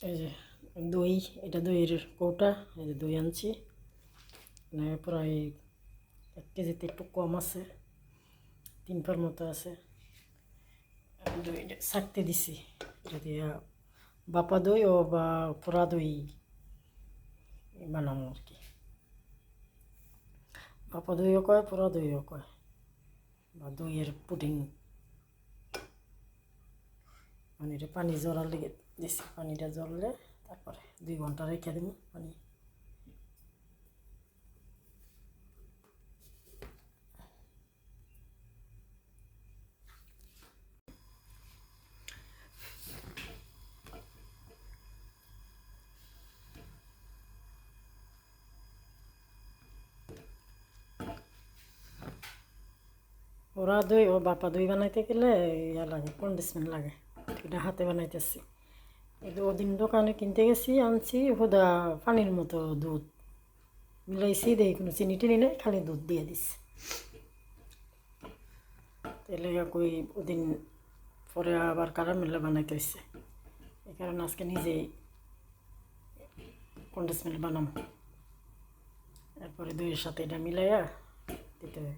এই যে দই, এটা দইয়ের কৌটা, এই যে দই আনছি। প্রায় এক কেজিতে একটু কম আছে, তিন মতো আছে। দই ছাকতে দিছি দিয়ে বাপা দই ও বা পোড়া দই বানাবো আর কি। বাপা দইও কয় পোড়া দইও কয়, বা দইয়ের পুডিং। মানে এটা পানি জড়ার লেগে দিছি পানিটা জ্বললে তারপরে দুই ঘণ্টা রেখে দেবো পানি। ওরা দই ও বাপা দই বানাইতে গেলে ইয়া লাগে কন্ডিশমেন্ট লাগে। এটা হাতে বানাইতেছি। ওদিন দোকানে কিনতে গেছি, আনছি, হুদা পানির মতো দুধ। মিলাইছি, দেই কোনো চিনি টিনি নেই, খালি দুধ দিয়ে দিছি। তাহলে কই ওদিন পরে আবার কারা কারামেলা বানাইতে হয়েছে এই কারণে আজকে নিজেই কন্ডিশমেন্ট বানাবো এরপরে দইয়ের সাথে এটা মিলাইয়া দিতে হবে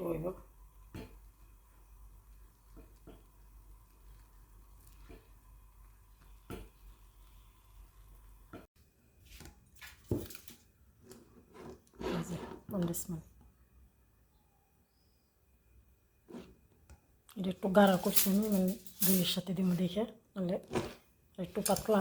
একটু হইব কন্ডিশমেন্ট এটা একটু গাঢ় করছি আমি মানে দুইয়ের সাথে দিব দেখে নাহলে একটু পাতলা